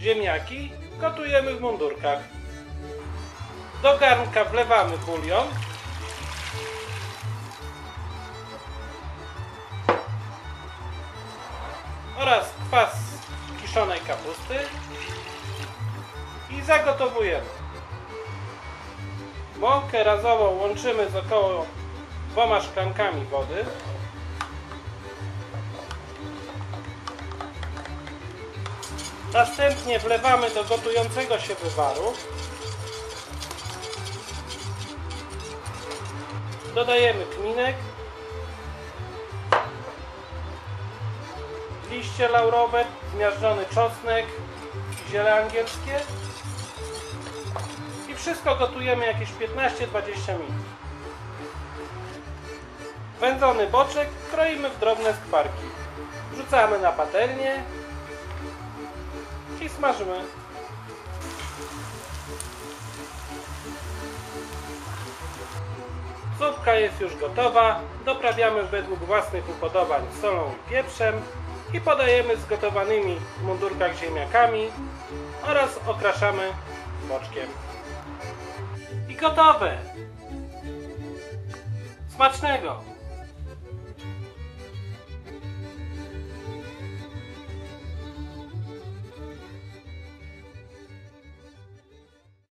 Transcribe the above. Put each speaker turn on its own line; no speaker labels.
ziemniaki gotujemy w mundurkach. Do garnka wlewamy bulion. Oraz kwas kiszonej kapusty. I zagotowujemy. Mąkę razową łączymy z około dwoma szklankami wody. Następnie wlewamy do gotującego się wywaru. Dodajemy kminek, liście laurowe, zmiażdżony czosnek, ziele angielskie i wszystko gotujemy jakieś 15-20 minut. Wędzony boczek kroimy w drobne skwarki. Wrzucamy na patelnię i smażymy. Zupka jest już gotowa. Doprawiamy według własnych upodobań solą i pieprzem i podajemy z gotowanymi w mundurkach ziemniakami oraz okraszamy boczkiem. I gotowe! Smacznego!